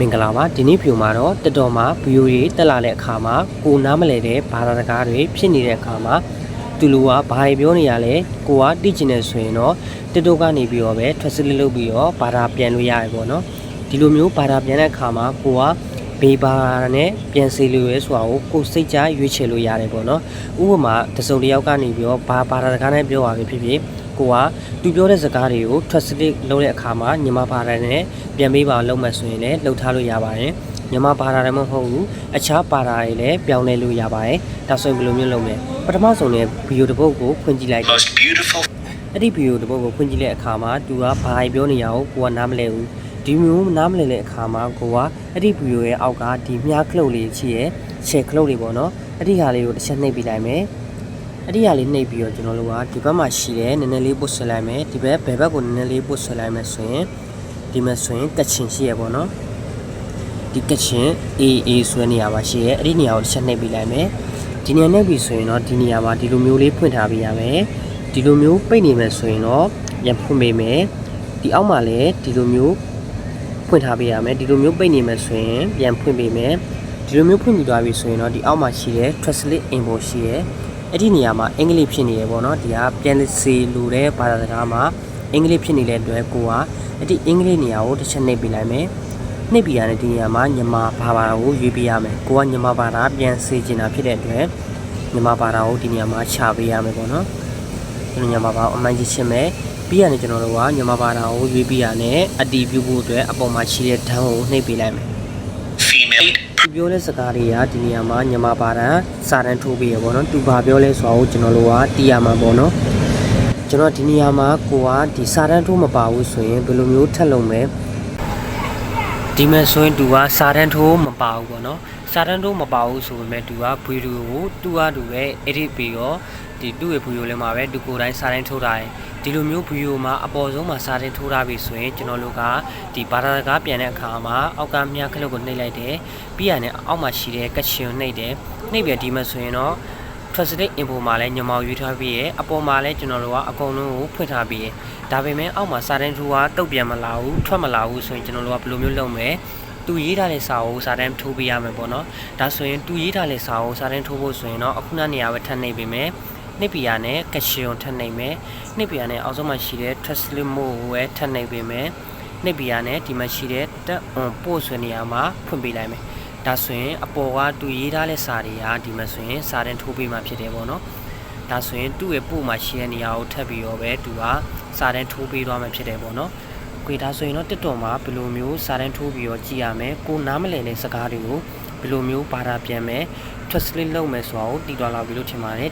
မင်္ဂလာပါဒီနေ့ဗီဒီယိုမှာတော့တက်တော်မှာဗီဒီယိုတွေတက်လာတဲ့အခါမှာကိုနားမလဲတဲ့ဘာသာစကားတွေဖြစ်နေတဲ့အခါမှာသူလူကဘာတွေပြောနေရလဲကိုကတိကျင်နေဆိုရင်တော့တက်တော်ကနေပြီးတော့ပဲ translate လုပ်ပြီးတော့ဘာသာပြန်လို့ရတယ်ပေါ့နော်ဒီလိုမျိုးဘာသာပြန်တဲ့အခါမှာကိုက ဘေးဘာသာနဲ့ပြန်စေလို့ရဲဆိုတာကိုကိုစိတ်ကြရွေးချယ်လို့ရတယ်ပေါ့နော်ဥပမာတစုံတစ်ယောက်ကနေပြီးတော့ဘာဘာသာစကားနဲ့ပြောပါပဲဖြစ်ဖြစ်ကိုကသူပြောတဲ့စကားတွေကို translate လုပ်တဲ့အခါမှာညီမဘာသာနဲ့ပြန်ပေးပါလုပ်မှဆိုရင်လည်းလှုပ်ထားလို့ရပါတယ်ညီမဘာသာလည်းမဟုတ်ဘူးအခြားဘာသာတွေလည်းပြောင်းလဲလို့ရပါတယ်ဒါဆိုရင်ဘယ်လိုမျိုးလုပ်မလဲပထမဆုံးလည်းဗီဒီယိုတစ်ပုဒ်ကိုဖွင့်ကြည့်လိုက် most beautiful အဲ့ဒီဗီဒီယိုတစ်ပုဒ်ကိုဖွင့်ကြည့်တဲ့အခါမှာသူကဘာပြောနေရအောင်ကိုကနားမလဲဘူး ဒီမျိုးနားမလဲတဲ့အခါမှာကိုကအဲ့ဒီဗီဒီယိုရဲ့အောက်ကဒီမြားခလုတ်လေးရှိရဲ့ share ခလုတ်လေးပေါ့နော်အဲ့ဒီဟာလေးကိုတစ်ချက်နှိပ်ပြလိုက်မယ်အဲ့ဒီဟာလေးနှိပ်ပြီးတော့ကျွန်တော်တို့ကဒီဘက်မှာရှိတယ်နည်းနည်းလေးပုတ်ဆွဲလိုက်မယ်ဒီဘက်ဘယ်ဘက်ကိုနည်းနည်းလေးပုတ်ဆွဲလိုက်မယ်ဆိုရင်ဒီမှာဆိုရင်ကချင်ရှိရပေါ့နော်ဒီကချင် AA ဆွဲနေရပါရှိရဲ့အဲ့ဒီနေရာကိုတစ်ချက်နှိပ်ပြလိုက်မယ်ဒီနေရာနှိပ်ပြီဆိုရင်တော့ဒီနေရာမှာဒီလိုမျိုးလေးဖွင့်ထားပေးရမယ်ဒီလိုမျိုးပိတ်နေမယ်ဆိုရင်တော့ပြန်ဖွင့်ပေးမယ်ဒီအောက်မှာလည်းဒီလိုမျိုး ဖွင့်ထားပေးရမယ်ဒီလိုမျိုးပိတ်နေမယ်ဆိုရင်ပြန်ဖွင့်ပေးမယ်ဒီလိုမျိုးဖွင့်ပြီးသွားပြီဆိုရင်တော့ဒီအောက်မှာရှိတဲ့ translate info ရှိရဲ့အဲ့ဒီနေရာမှာအင်္ဂလိပ်ဖြစ်နေရပေါ့နော်ဒီကပြန်စေလိုတဲ့ဘာသာစကားမှာအင်္ဂလိပ်ဖြစ်နေတဲ့အတွက်ကိုကအဲ့ဒီအင်္ဂလိပ်နေရာကိုတစ်ချက်နှိပ်ပေးလိုက်မယ်နှိပ်ပြီးရတဲ့ဒီနေရာမှာမြန်မာဘာသာကိုရွေးပေးရမယ်ကိုကမြန်မာဘာသာပြန်စေချင်တာဖြစ်တဲ့အတွက်မြန်မာဘာသာကိုဒီနေရာမှာချပေးရမယ်ပေါ့နော်ကျွန်တော်ညမှာပါအမှန်ကြီးချင်းမဲ့ ပြီးရတယ်ကျွန်တော်တို့ကညမှာပါတာကိုရွေးပြီးရတယ်အတီးပြုဖို့အတွက်အပေါ်မှာရှိတဲ့ဓာတ်ကိုနှိပ်ပေးလိုက်မယ် female သူပြောတဲ့စကားတွေကဒီနေရာမှာညမှာပါတာစာတန်းထိုးပေးရပေါ့နော်သူဘာပြောလဲဆိုတာကိုကျွန်တော်တို့ကတီးရမှာပေါ့နော်ကျွန်တော်ဒီနေရာမှာကိုကဒီစာတန်းထိုးမပါဘူးဆိုရင်ဘယ်လိုမျိုးထက်လုံးမဲဒီမဲ့ဆိုရင်သူကစာတန်းထိုးမပါဘူးပေါ့နော်စာတန်းထိုးမပါဘူးဆိုပေမဲ့သူကဗီဒီယိုကိုသူကသူပဲ edit ပြီးတော့ဒီသူ့ရဲ့ဗီဒီယိုလေးမှာပဲသူကိုယ်တိုင်စာတန်းထိုးထားတယ် ဒီလိုမျိုးဗီဒီယိုမှာအပေါ်ဆုံးမှာစာတန်းထိုးထားပြီဆိုရင်ကျွန်တော်တို့ကဒီဘာသာစကားပြန်တဲ့အခါမှာအောက်ကမြားခလုတ်ကိုနှိပ်လိုက်တယ်ပြီးရတယ်အောက်မှာရှိတဲ့ကချင်ကိုနှိပ်တယ်နှိပ်ပြီးဒီမဲ့ဆိုရင်တော့ translate info မှာလည်းညမောင်ရွေးထားပြီးရအပေါ်မှာလည်းကျွန်တော်တို့ကအကုန်လုံးကိုဖွင့်ထားပြီးရဒါပေမဲ့အောက်မှာစာတန်းထိုးကတုတ်ပြန်မလာဘူးထွက်မလာဘူးဆိုရင်ကျွန်တော်တို့ကဘယ်လိုမျိုးလုပ်မလဲသူရေးထားတဲ့စာကိုစာတန်းထိုးပေးရမယ်ပေါ့နော်ဒါဆိုရင်သူရေးထားတဲ့စာကိုစာတန်းထိုးဖို့ဆိုရင်တော့အခုနနေရာပဲထပ်နှိပ်ပေးမယ် နှိပ်ပြရနဲ့ကချင်ကိုထပ်နှိပ်မယ်နှိပ်ပြရနဲ့အောက်ဆုံးမှာရှိတဲ့ translate mode ကိုပဲထပ်နှိပ်ပေးမယ်နှိပ်ပြရနဲ့ဒီမှာရှိတဲ့တက် on post ဆိုတဲ့နေရာမှာဖွင့်ပေးလိုက်မယ်ဒါဆိုရင်အပေါ်ကသူရေးထားတဲ့စာတွေကဒီမှာဆိုရင်စာတန်းထိုးပေးမှဖြစ်တယ်ပေါ့နော်ဒါဆိုရင်သူ့ရဲ့ပို့မှာရှိတဲ့နေရာကိုထပ်ပြီးတော့ပဲသူကစာတန်းထိုးပေးသွားမှဖြစ်တယ်ပေါ့နော်ခွေဒါဆိုရင်တော့တက်တော်မှာဘယ်လိုမျိုးစာတန်းထိုးပြီးတော့ကြည့်ရမယ်ကိုနားမလည်တဲ့စကားတွေကိုဘယ်လိုမျိုးပါတာပြန်မယ် translate လုပ်မယ်ဆိုတာကိုတည်တော်လာပြီလို့ထင်ပါတယ်